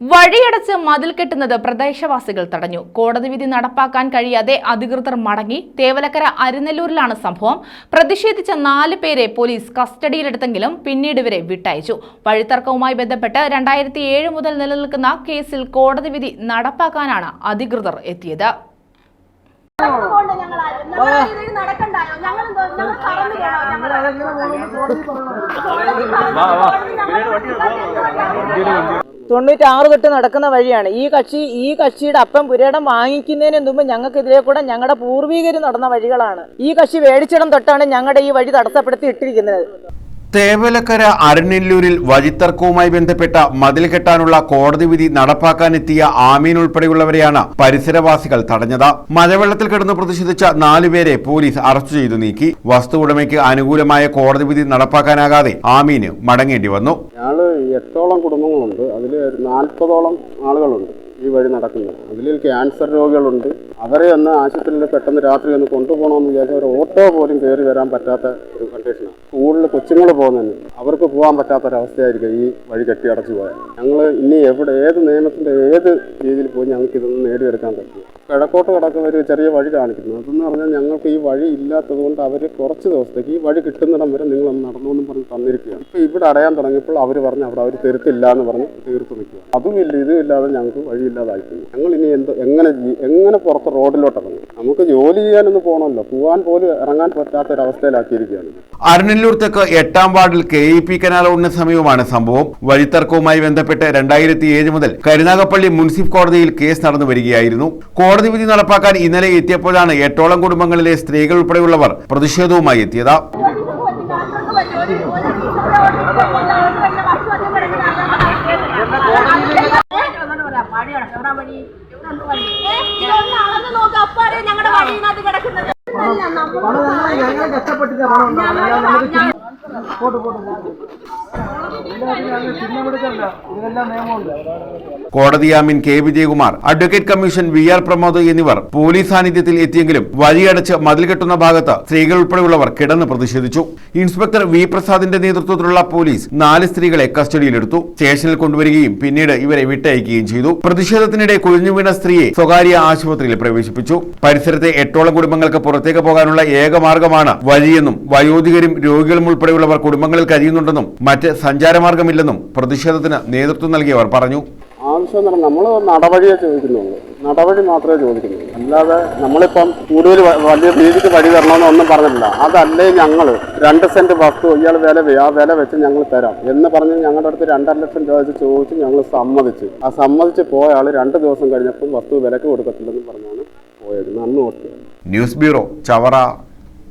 വഴിയടച്ച് മതിൽ കെട്ടുന്നത് പ്രദേശവാസികൾ തടഞ്ഞു. കോടതി വിധി നടപ്പാക്കാൻ കഴിയാതെ അധികൃതർ മടങ്ങി. തേവലക്കര അരിനെല്ലൂരിലാണ് സംഭവം. പ്രതിഷേധിച്ച നാല് പേരെ പോലീസ് കസ്റ്റഡിയിലെടുത്തെങ്കിലും പിന്നീട് ഇവരെ വിട്ടയച്ചു. വഴിത്തർക്കവുമായി ബന്ധപ്പെട്ട് രണ്ടായിരത്തി ഏഴ് മുതൽ നിലനിൽക്കുന്ന കേസിൽ കോടതി വിധി നടപ്പാക്കാനാണ് അധികൃതർ എത്തിയത്. ഞങ്ങൾ ഞങ്ങൾ കറന്നു പോണോ തൊണ്ണൂറ്റി ആറ് തൊട്ട് നടക്കുന്ന വഴിയാണ്. ഈ കക്ഷി ഈ കക്ഷിയുടെ അപ്പം പുരയിടം വാങ്ങിക്കുന്നതിന് മുമ്പ് ഞങ്ങൾക്കെതിരെ കൂടെ ഞങ്ങളുടെ പൂർവികർ നടന്ന വഴികളാണ്. ഈ കക്ഷി മേടിച്ചിടം തൊട്ടാണ് ഞങ്ങളുടെ ഈ വഴി തടസ്സപ്പെടുത്തി ഇട്ടിരിക്കുന്നത്. തേവലക്കര അരനെല്ലൂരിൽ വഴിത്തർക്കവുമായി ബന്ധപ്പെട്ട മതിൽ കെട്ടാനുള്ള കോടതി വിധി നടപ്പാക്കാനെത്തിയ ആമീൻ ഉൾപ്പെടെയുള്ളവരെയാണ് പരിസരവാസികൾ തടഞ്ഞത്. മഴവെള്ളത്തിൽ കിടന്ന് പ്രതിഷേധിച്ച നാലുപേരെ പോലീസ് അറസ്റ്റ് ചെയ്തു നീക്കി. വസ്തു ഉടമയ്ക്ക് അനുകൂലമായ കോടതി വിധി നടപ്പാക്കാനാകാതെ ആമീന് മടങ്ങേണ്ടി വന്നു. ഞങ്ങൾ എട്ടോളം കുടുംബങ്ങളുണ്ട്. അതിൽ നാൽപ്പതോളം ആളുകളുണ്ട് ഈ വഴി നടക്കുന്നത്. അതിൽ ക്യാൻസർ രോഗികളുണ്ട്. അവരെ ഒന്ന് ആശുപത്രിയിൽ പെട്ടെന്ന് രാത്രി ഒന്ന് കൊണ്ടുപോകണമെന്ന് വിചാരിച്ച ഒരു ഓട്ടോ പോലും കയറി വരാൻ പറ്റാത്ത ഒരു കണ്ടീഷനാണ് സ്കൂളിൽ കൊച്ചുങ്ങൾ പോകുന്നതിന് അവർക്ക് പോകാൻ പറ്റാത്തൊരവസ്ഥയായിരിക്കും ഈ വഴി കെട്ടി അടച്ചു പോയാൽ. ഞങ്ങൾ ഇനി എവിടെ ഏത് നിയമത്തിന്റെ ഏത് രീതിയിൽ പോയി ഞങ്ങൾക്ക് ഇതൊന്നും നേടിയെടുക്കാൻ പറ്റും കിഴക്കോട്ട് കിടക്കുന്ന ഒരു ചെറിയ വഴി കാണിക്കുന്നു. അതെന്ന് പറഞ്ഞാൽ ഞങ്ങൾക്ക് ഈ വഴി ഇല്ലാത്തത് കൊണ്ട് അവർ കുറച്ച് ദിവസത്തേക്ക് ഈ വഴി കിട്ടുന്നിടം വരെ നിങ്ങൾ നടന്നു എന്ന് പറഞ്ഞ് തന്നിരിക്കുകയാണ്. ഇപ്പോൾ ഇവിടെ അടയാൻ തുടങ്ങിയപ്പോൾ അവർ പറഞ്ഞ് അവിടെ അവർ തിരുത്തില്ല എന്ന് പറഞ്ഞ് തീർത്ത് നിൽക്കുക അതുമില്ല ഇതും ഇല്ലാതെ ഞങ്ങൾക്ക് വഴിയില്ലാതായിപ്പോയി ഞങ്ങൾ ഇനി എന്ത് എങ്ങനെ എങ്ങനെ പുറത്ത് റോഡിലോട്ട് ഇറങ്ങും? നമുക്ക് ജോലി ചെയ്യാനൊന്ന് പോകണമല്ലോ പോകാൻ പോലും ഇറങ്ങാൻ പറ്റാത്ത ഒരു അവസ്ഥയിലാക്കിയിരിക്കുകയാണ് തെക്ക് എട്ടാം വാർഡിൽ കെ ഇ പി കനാൽ റോഡിന് സമീപമാണ് സംഭവം. വഴിത്തർക്കവുമായി ബന്ധപ്പെട്ട് രണ്ടായിരത്തി ഏഴ് മുതൽ കരുനാഗപ്പള്ളി മുനിസിപ്പൽ കോടതിയിൽ കേസ് നടന്നു വരികയായിരുന്നു. കോടതി വിധി നടപ്പാക്കാൻ ഇന്നലെ എത്തിയപ്പോഴാണ് എട്ടോളം കുടുംബങ്ങളിലെ സ്ത്രീകൾ ഉൾപ്പെടെയുള്ളവർ പ്രതിഷേധവുമായി എത്തിയത്. ഞങ്ങളുടെ കോടതി ജാമ്യൻ K. Vijayakumar advocate commission V. R. Pramod എന്നിവർ പോലീസ് സാന്നിധ്യത്തിൽ എത്തിയെങ്കിലും വഴിയടച്ച് മതിൽ കെട്ടുന്ന ഭാഗത്ത് സ്ത്രീകൾ ഉൾപ്പെടെയുള്ളവർ കിടന്ന് പ്രതിഷേധിച്ചു. Inspector V. പ്രസാദിന്റെ നേതൃത്വത്തിലുള്ള പോലീസ് നാല് സ്ത്രീകളെ കസ്റ്റഡിയിലെടുത്തു. സ്റ്റേഷനിൽ കൊണ്ടുവരികയും പിന്നീട് ഇവരെ വിട്ടയക്കുകയും ചെയ്തു. പ്രതിഷേധത്തിനിടെ കുഴിഞ്ഞുവീണ സ്ത്രീയെ സ്വകാര്യ ആശുപത്രിയിൽ പ്രവേശിപ്പിച്ചു. പരിസരത്തെ എട്ടോളം കുടുംബങ്ങൾക്ക് പുറത്തേക്ക് പോകാനുള്ള ഏക മാർഗമാണ് വഴിയെന്നും വയോധികരും രോഗികളും ഉൾപ്പെടെയുള്ളവർ കുടുംബങ്ങളിൽ കഴിയുന്നുണ്ടെന്നും മറ്റ് സഞ്ചാരമാർഗമില്ലെന്നും പ്രതിഷേധത്തിന് നേതൃത്വം നൽകിയവർ പറഞ്ഞു. ആവശ്യം നമ്മൾ നടപടിയെ ചോദിക്കുന്നുള്ളൂ. നടവഴി മാത്രമേ ചോദിക്കുന്നുള്ളൂ. അല്ലാതെ നമ്മളിപ്പം കൂടുതൽ വലിയ രീതിക്ക് വഴി തരണമെന്ന് ഒന്നും പറഞ്ഞിട്ടില്ല. അതല്ലേ ഞങ്ങൾ രണ്ട് സെന്റ് വസ്തു ഇയാൾ വില ആ വില വെച്ച് ഞങ്ങൾ തരാം എന്ന് പറഞ്ഞ് ഞങ്ങളുടെ അടുത്ത് രണ്ടര ലക്ഷം രൂപ വെച്ച് ചോദിച്ച് ഞങ്ങൾ സമ്മതിച്ചു. ആ സമ്മതിച്ച് പോയ ആൾ രണ്ട് ദിവസം കഴിഞ്ഞപ്പം വസ്തു വിലക്ക് കൊടുക്കത്തില്ലെന്ന് പറഞ്ഞാണ് പോയത്. നന്ദി. News bureau Chavara.